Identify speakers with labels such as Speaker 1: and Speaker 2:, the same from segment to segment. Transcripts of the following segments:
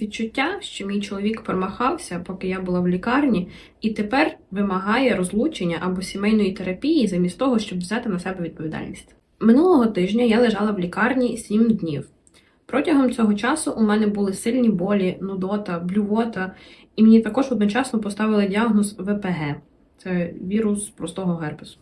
Speaker 1: Відчуття, що мій чоловік промахався, поки я була в лікарні, і тепер вимагає розлучення або сімейної терапії замість того, щоб взяти на себе відповідальність. Минулого тижня я лежала в лікарні 7 днів. Протягом цього часу у мене були сильні болі, нудота, блювота, і мені також одночасно поставили діагноз ВПГ це вірус простого герпесу.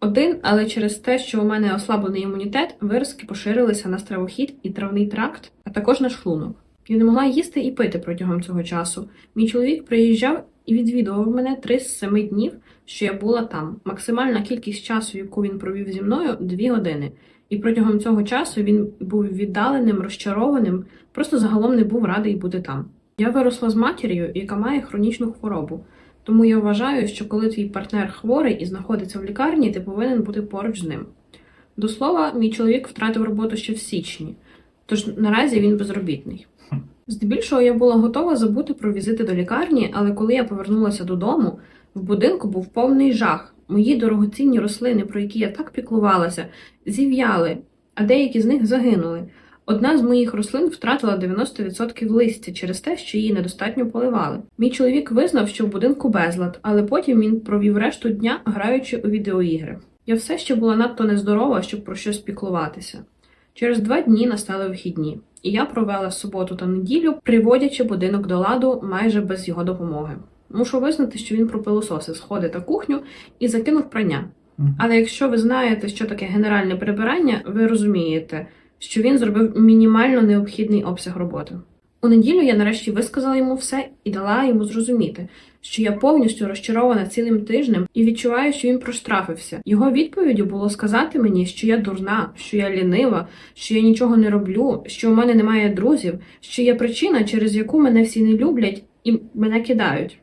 Speaker 1: Один, але через те, що у мене ослаблений імунітет, виразки поширилися на стравохід і травний тракт, а також на шлунок. Я не могла їсти і пити протягом цього часу. Мій чоловік приїжджав і відвідував мене три з семи днів, що я була там. Максимальна кількість часу, яку він провів зі мною, дві години. І протягом цього часу він був віддаленим, розчарованим, просто загалом не був радий бути там. Я виросла з матір'ю, яка має хронічну хворобу. Тому я вважаю, що коли твій партнер хворий і знаходиться в лікарні, ти повинен бути поруч з ним. До слова, мій чоловік втратив роботу ще в січні, тож наразі він безробітний. Здебільшого я була готова забути про візити до лікарні, але коли я повернулася додому, в будинку був повний жах. Мої дорогоцінні рослини, про які я так піклувалася, зів'яли, а деякі з них загинули. Одна з моїх рослин втратила 90% листя через те, що її недостатньо поливали. Мій чоловік визнав, що в будинку безлад, але потім він провів решту дня, граючи у відеоігри. Я все ще була надто нездорова, щоб про щось піклуватися. Через два дні настали вихідні, і я провела суботу та неділю, приводячи будинок до ладу майже без його допомоги. Мушу визнати, що він пропилососив сходи та кухню і закинув прання. Але якщо ви знаєте, що таке генеральне прибирання, ви розумієте, що він зробив мінімально необхідний обсяг роботи. У неділю я нарешті висказала йому все і дала йому зрозуміти, що я повністю розчарована цілим тижнем і відчуваю, що він проштрафився. Його відповіддю було сказати мені, що я дурна, що я лінива, що я нічого не роблю, що у мене немає друзів, що є причина, через яку мене всі не люблять і мене кидають.